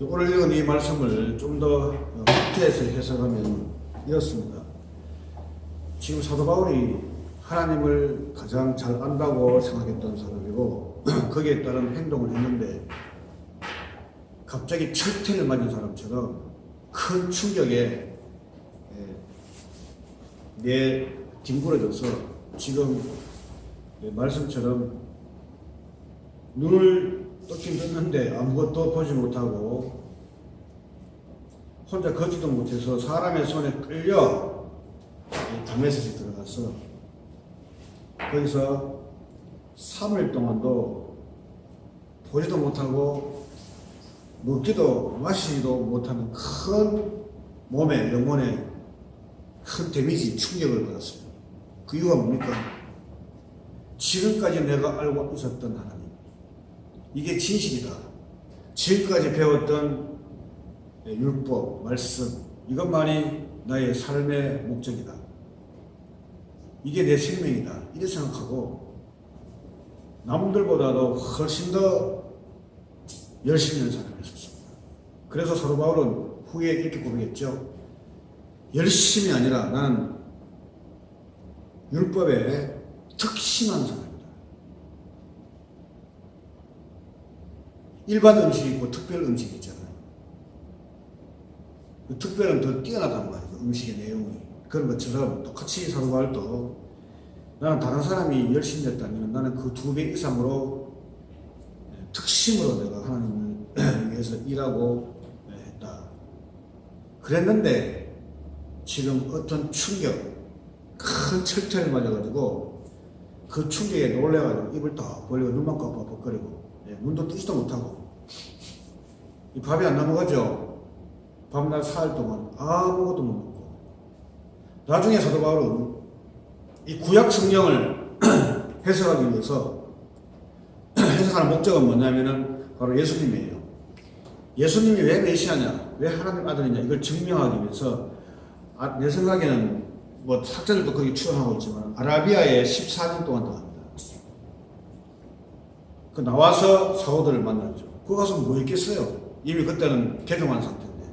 오늘 읽은 이 말씀을 좀 더 확대해서 해석하면 이렇습니다. 지금 사도 바울이 하나님을 가장 잘 안다고 생각했던 사람이고 거기에 따른 행동을 했는데 갑자기 철퇴를 맞은 사람처럼 큰 충격에 예, 내 뒹굴어져서 지금 예, 말씀처럼 눈을 떠긴 떴는데 아무것도 보지 못하고 혼자 걷지도 못해서 사람의 손에 끌려 이 다메섹에 들어가서 거기서 3일 동안도 보지도 못하고 먹지도 마시지도 못하는 큰 몸에 영혼에 큰 데미지 충격을 받았습니다. 그 이유가 뭡니까? 지금까지 내가 알고 있었던 하나님 이게 진실이다. 지금까지 배웠던 율법, 말씀 이것만이 나의 삶의 목적이다. 이게 내 생명이다. 이렇게 생각하고 남들보다도 훨씬 더 열심히 하는 사람이었습니다. 그래서 사도 바울은 후에 이렇게 고백했죠. 열심이 아니라 나는 율법에 특심한 사람이다. 일반 음식이 있고 특별 음식이 있잖아요. 그 특별은 더 뛰어나단 말이죠. 음식의 내용이. 그런 것처럼 똑같이 바울도 나는 다른 사람이 열심히 했다면 나는 그 두 배 이상으로 특심으로 내가 하나님을 위해서 일하고 했다. 그랬는데 지금 어떤 충격, 큰 철퇴를 맞아가지고 그 충격에 놀래가지고 입을 딱 벌리고 눈만 깜빡깜빡거리고 예, 눈도 뜨지도 못하고 이 밥이 안 넘어가죠. 밤낮 사흘 동안 아무것도 못 먹고 나중에 사도 바울은 이 구약 성경을 해석하기 위해서 해석하는 목적은 뭐냐면은 바로 예수님이에요. 예수님이 왜 메시아냐, 왜 하나님 아들이냐 이걸 증명하기 위해서 아, 내 생각에는 뭐 학자들도 거기 추론하고 있지만 아라비아에 14년 동안. 그 나와서 사호들을 만나죠. 그 가서 뭐 있겠어요? 이미 그때는 개종한 상태인데.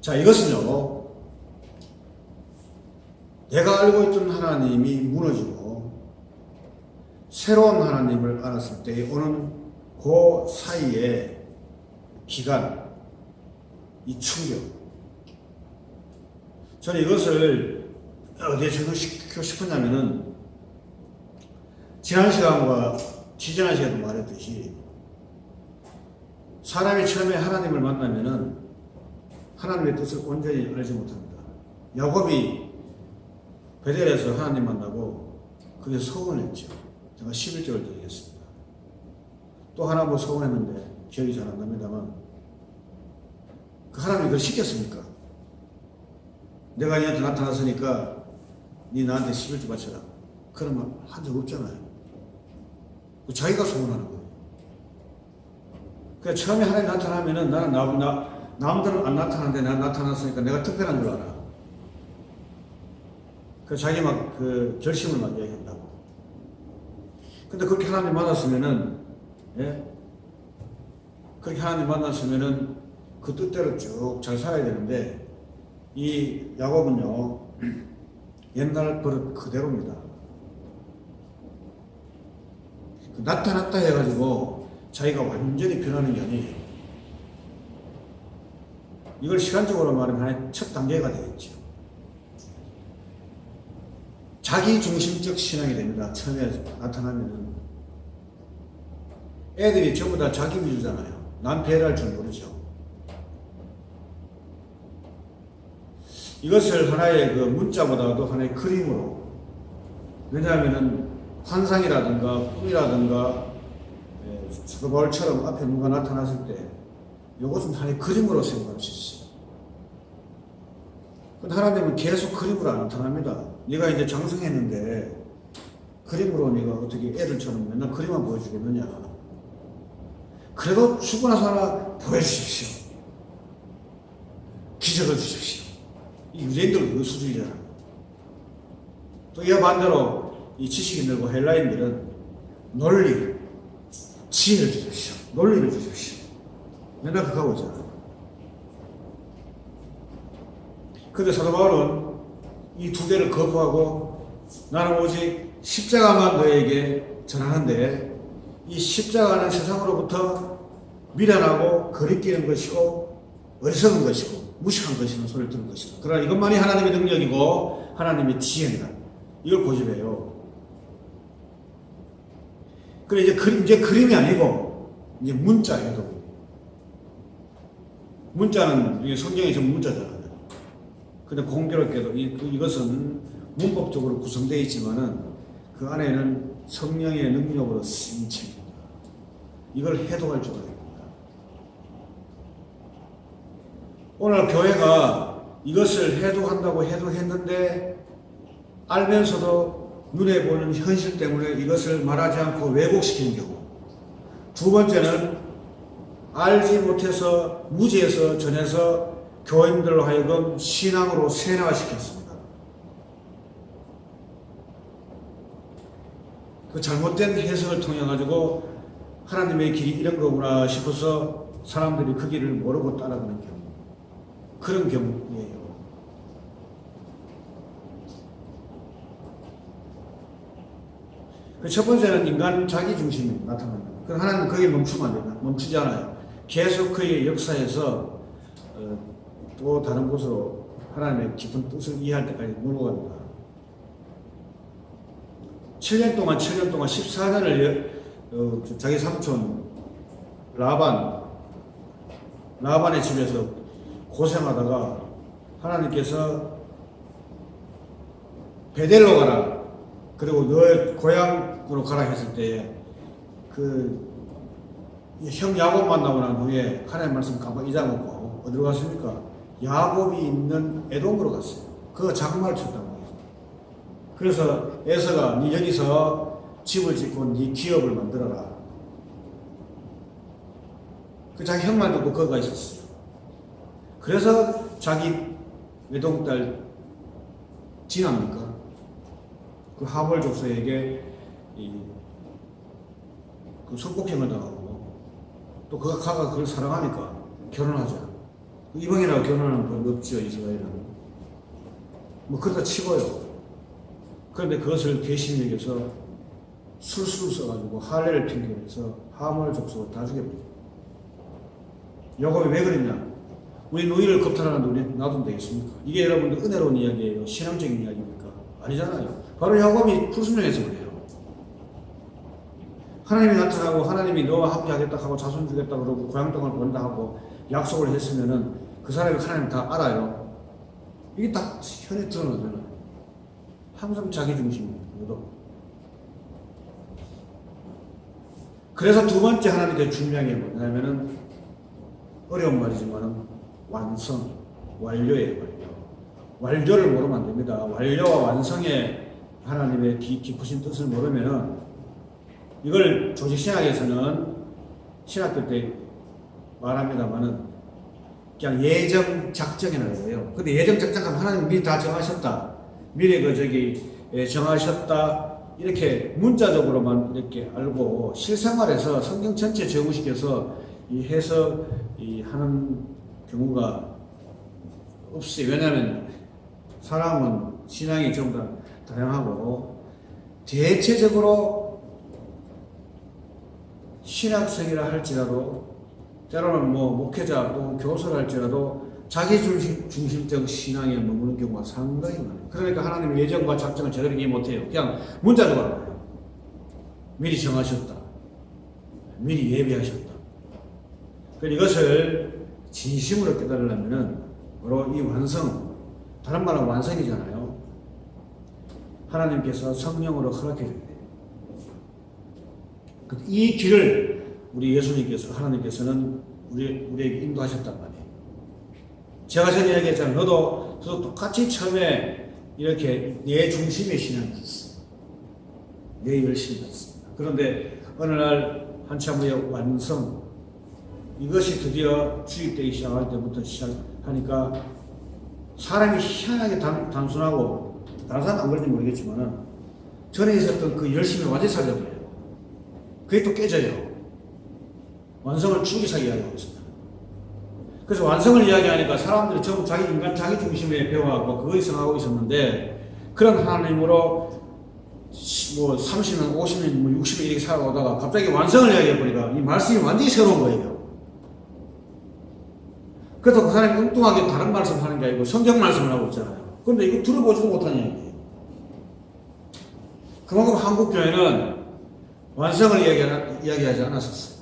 자, 이것은요, 내가 알고 있던 하나님이 무너지고, 새로운 하나님을 알았을 때 오는 그 사이에 기간, 이 충격. 저는 이것을 어디에 적용시키고 싶었냐면은, 지난 시간과 지지난 시간도 말했듯이, 사람이 처음에 하나님을 만나면은, 하나님의 뜻을 온전히 알지 못합니다. 야곱이 베델에서 하나님 만나고 그게 서운했죠. 제가 11절을 드리겠습니다. 또 하나 뭐 서운했는데 기억이 잘 안 납니다만 그 하나님이 그걸 시켰습니까? 내가 니한테 나타났으니까 니 나한테 11절 바쳐라. 말한적 없잖아요. 그 자기가 서운하는 거예요. 그 처음에 하나님 나타나면은 나는 나, 나 남들은 안 나타나는데 난 나타났으니까 내가 특별한 줄 알아. 그 자기 막 그 결심을 막 이야기한다고. 근데 그렇게 하나님 만났으면은, 예? 그렇게 하나님 만났으면은 그 뜻대로 쭉 잘 살아야 되는데, 이 야곱은요, 옛날 버릇 그대로입니다. 그 나타났다 해가지고 자기가 완전히 변하는 게 아니에요. 이걸 시간적으로 말하면 하나의 첫 단계가 되겠죠. 자기 중심적 신앙이 됩니다. 처음에 나타나면은. 애들이 전부 다 자기 위주잖아요. 남 배려할 줄 모르죠. 이것을 하나의 그 문자보다도 하나의 그림으로. 왜냐하면은 환상이라든가 꿈이라든가 예, 사도 바울처럼 앞에 누가 나타났을 때 이것은 하나의 그림으로 생각할 수 있어요. 하나님은 계속 그림으로 안 나타납니다. 네가 이제 장성했는데 그림으로 네가 어떻게 애들처럼 맨날 그림만 보여주겠느냐. 그래도 죽고 나서 하나 보여주십시오. 기적을 주십시오. 이 유대인들 그 수준이잖아. 또 이와 반대로 이 지식인들과 헬라인들은 논리, 지혜를 주십시오. 논리를 주십시오. 맨날 그거 하고 있잖아요. 근데 사도 바울은 이 두 개를 거부하고 나는 오직 십자가만 너에게 전하는데 이 십자가는 세상으로부터 미련하고 거리끼는 것이고 어리석은 것이고 무식한 것이라는 소리를 듣는 것이다. 그러나 이것만이 하나님의 능력이고 하나님의 지혜다. 이걸 고집해요. 그래 이제 그림 이제 그림이 아니고 이제 문자예요. 문자는 이게 성경에 전부 문자잖아요. 근데 공교롭게도 이, 그- 이것은 문법적으로 구성되어 있지만은 그 안에는 성령의 능력으로 쓰인 책입니다. 이걸 해독할 줄 알아야 됩니다. 오늘 교회가 이것을 해독한다고 해독했는데 알면서도 눈에 보이는 현실 때문에 이것을 말하지 않고 왜곡시키는 경우. 두 번째는 알지 못해서 무지해서 전해서 교인들로 하여금 신앙으로 세뇌화시켰습니다. 그 잘못된 해석을 통해 가지고 하나님의 길이 이런 거구나 싶어서 사람들이 그 길을 모르고 따라가는 경우. 그런 경우예요. 그첫 번째는 인간 자기 중심이 나타납니다. 그 하나님은 거기에 멈추면 안 됩니다. 멈추지 않아요. 계속 그의 역사에서 어, 또 다른 곳으로 하나님의 깊은 뜻을 이해할 때까지 몰고 갑니다. 7년 동안, 7년 동안 14년을 어, 자기 삼촌 라반, 라반의 집에서 고생하다가 하나님께서 베델로 가라. 그리고 너의 고향으로 가라 했을 때, 그, 형 야곱 만나고 난 후에 하나님 말씀 가만 잊어먹고, 어디로 갔습니까? 야곱이 있는 에돔으로 갔어요. 그거 장마를 쳤다고 해요. 그래서 에서가 네 여기서 집을 짓고 네 기업을 만들어라. 그 자기 형만 듣고 거기가 있었어요. 그래서 자기 외동딸 진합니까? 그 하벌 이, 그 성폭행을 당하고 또 그가 가가 그걸 사랑하니까 결혼하자. 이방이라고 결혼하는 건 없죠 이스라엘은. 뭐 그러다 치고요. 그런데 그것을 여겨서 술술 써가지고 할례를 핑계해서 하몰 족속을 다 죽여버려요. 야곱이 왜 그랬냐? 우리 노예를 겁탈하는데 우리 놔두면 되겠습니까? 이게 여러분들 은혜로운 이야기예요? 신앙적인 이야기입니까? 아니잖아요. 바로 야곱이 불순종해서 그래요. 하나님이 나타나고 하나님이 너와 함께 하겠다 하고 자손 주겠다 그러고 고향 땅을 본다 하고 약속을 했으면은 그 사람이 하나님 다 알아요. 이게 딱 현에 드러나잖아요. 항상 자기 중심입니다. 그래서 두 번째 하나님께 중요한 게 뭐냐면은 어려운 말이지만은 완성, 완료예요, 완료. 완료를 모르면 안 됩니다. 완료와 완성의 하나님의 기, 깊으신 뜻을 모르면은 이걸 조직신학에서는 신학교 때 말합니다만은 그냥 예정 작정이라고 해요. 근데 예정 작정하면 하나님 미리 다 정하셨다. 미리 그 저기 예, 정하셨다. 이렇게 문자적으로만 이렇게 알고 실생활에서 성경 전체 적용시켜서 이 해석 이 하는 경우가 없어요. 왜냐하면 사람은 신앙이 좀 더 다양하고 대체적으로 신학생이라 할지라도 때로는 뭐 목회자 또 교사를 할지라도 자기 중심, 중심적 신앙에 머무는 경우가 상당히 많아요. 그러니까 하나님 예정과 작정을 제대로 이해 못해요. 그냥 문자적으로 알아요. 미리 정하셨다. 미리 예비하셨다. 그 이것을 진심으로 깨달으려면은 바로 이 완성, 다른 말은 완성이잖아요. 하나님께서 성령으로 허락해 줍니다. 이 길을 우리 예수님께서 하나님께서는 우리 우리에게 인도하셨단 말이에요. 제가 전에 얘기했잖아요. 너도 저도 똑같이 처음에 이렇게 내 중심의 신앙이 있어. 내 열심이 있습니다. 그런데 어느 날 한참 후에 완성 이것이 드디어 주입되기 시작할 때부터 시작하니까 사람이 희한하게 단, 단순하고 다른 사람 안 그런지 모르겠지만은 전에 있었던 그 열심을 완전히 살려버려요. 그게 또 깨져요. 완성을 주기차게 이야기하고 있습니다. 그래서 완성을 이야기하니까 사람들이 전부 자기 인간 자기 중심에 배워갖고 그거 생각하고 있었는데 그런 하나님으로 뭐 30년, 50년, 뭐 60년 이렇게 살아오다가 갑자기 완성을 이야기해보니까 이 말씀이 완전히 새로운 거예요. 그래서 그 사람이 엉뚱하게 다른 말씀 하는 게 아니고 성경 말씀을 하고 있잖아요. 그런데 이거 들어보지도 못하는 이야기예요. 그만큼 한국 교회는 완성을 이야기, 이야기하지 않았었어요.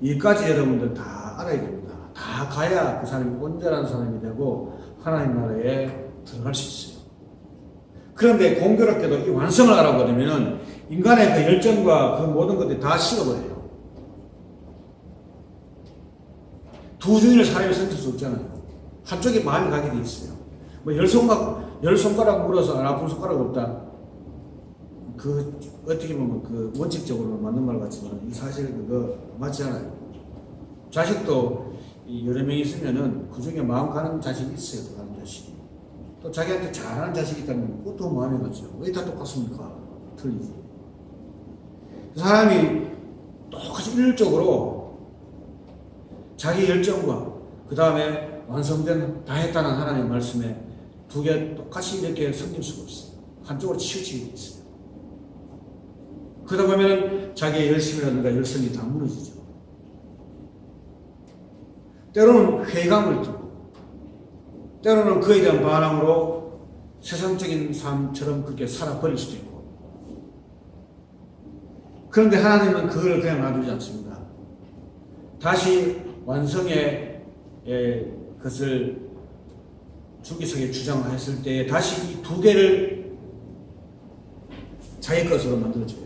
이까지 여러분들 다 알아야 됩니다. 다 가야 그 사람이 온전한 사람이 되고 하나님 나라에 들어갈 수 있어요. 그런데 공교롭게도 이 완성을 하라고 그러면은 인간의 그 열정과 그 모든 것들이 다 식어버려요. 두 중인을 사람이 선택할 수 없잖아요. 한쪽에 마음이 가게 돼 있어요. 뭐 열 손가락, 열 손가락 물어서 안 아픈 손가락 없다. 그, 어떻게 보면 그 원칙적으로 맞는 말 같지만 이 사실 그거 맞지 않아요. 자식도 이 여러 명 있으면은 그 중에 마음 가는 자식이 있어요. 그 다른 자식이. 또 자기한테 잘하는 자식이 있다면 그것도 마음이 가죠. 왜 다 똑같습니까? 틀리지. 그 사람이 똑같이 일률적으로 자기 열정과 그 다음에 완성된 다 했다는 하나님의 말씀에 두 개 똑같이 이렇게 섬길 수가 없어요. 한쪽으로 치우치게 있어요. 그러다 보면 자기의 열심이라든가 열성이 다 무너지죠. 때로는 회감을 두고, 때로는 그에 대한 반항으로 세상적인 삶처럼 그렇게 살아버릴 수도 있고. 그런데 하나님은 그걸 그냥 놔두지 않습니다. 다시 완성의 에, 것을 주기석에 주장했을 때 다시 이 두 개를 자기 것으로 만들어줘요.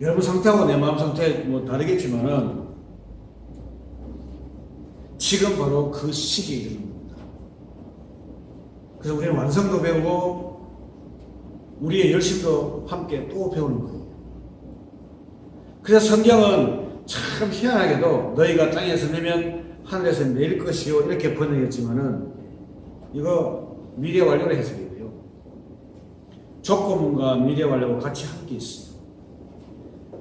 여러분 상태하고 내 마음 상태 뭐 다르겠지만은 지금 바로 그 시기에 이르는 겁니다. 그래서 우리는 완성도 배우고 우리의 열심도 함께 또 배우는 거예요. 그래서 성경은 참 희한하게도 너희가 땅에서 내면 하늘에서 내릴 것이요 이렇게 번역했지만은 이거 미래 완료로 해석이고요. 조건문과 미래 완료가 같이 함께 있어요.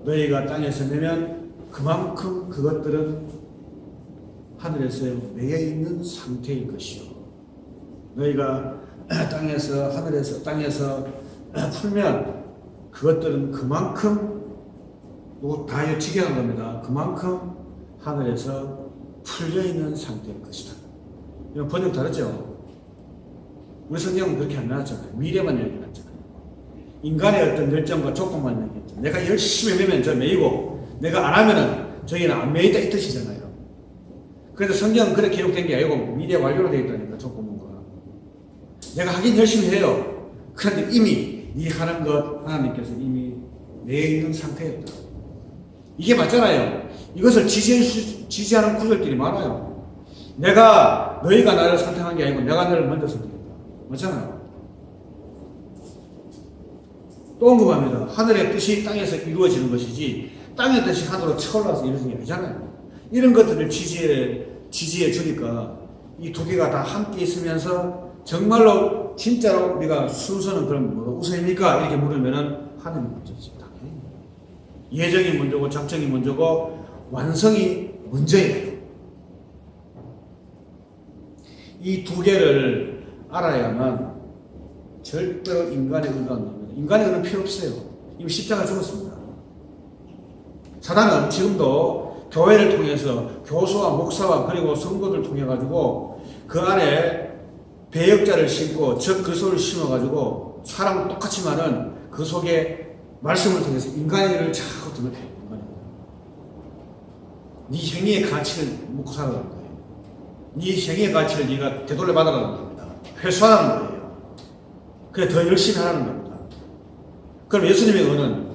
너희가 땅에서 내면 그만큼 그것들은 하늘에서 매여 있는 상태일 것이요. 너희가 땅에서 하늘에서 땅에서 풀면 그것들은 그만큼 다 직역한 겁니다. 그만큼 하늘에서 풀려 있는 상태일 것이다. 이거 번역 다르죠? 우리 성경은 그렇게 안 나왔잖아요. 미래만 얘기했잖아요. 인간의 어떤 열정과 조건만 얘기했죠. 내가 열심히 매면 저 매이고 내가 안 하면은 저기는 안 매이다 이 뜻이잖아요. 그래서 성경은 그렇게 기록된 게 아니고 미래 완료로 되어 있다니까 조건문과. 내가 하긴 열심히 해요. 그런데 이미 이 하는 것 하나님께서 이미 내 있는 상태였다. 이게 맞잖아요. 이것을 지지해, 지지하는 구절들이 많아요. 내가 너희가 나를 선택한 게 아니고 내가 너를 먼저 선택했다. 맞잖아요. 또 언급합니다. 하늘의 뜻이 땅에서 이루어지는 것이지 땅의 뜻이 하늘로 쳐올라서 이루어지는 게 아니잖아요. 이런 것들을 지지해, 지지해 주니까 이 두 개가 다 함께 있으면서 정말로 진짜로 우리가 순서는 그럼 뭐 우선입니까? 이렇게 물으면은 먼저지. 당연히. 예정이 먼저고 작정이 먼저고 완성이 먼저예요. 이 두 개를 알아야만 절대로 인간의 의가 안 나옵니다. 인간의 의는 필요 없어요. 이미 십자가 죽었습니다. 사단은 지금도 교회를 통해서 교수와 목사와 그리고 성도들 통해 가지고 그 안에 배역자를 심고 적 그소를 심어 가지고 사람 똑같이 많은 그 속에 말씀을 통해서 인간의 일을 자꾸. 인간의 네 행위의 가치를 묻고 살아가는 거예요. 네 행위의 가치를 네가 되돌려 받아가는 겁니다. 회수하라는 거예요. 그래 더 열심히 하라는 겁니다. 그럼 예수님의 의는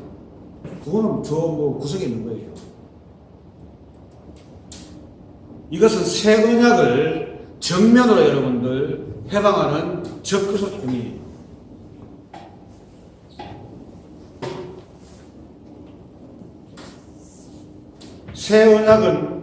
그거는 저뭐 구석에 있는 거예요. 이것은 새 언약을 정면으로 여러분들 해방하는 행위예요. 새 언약은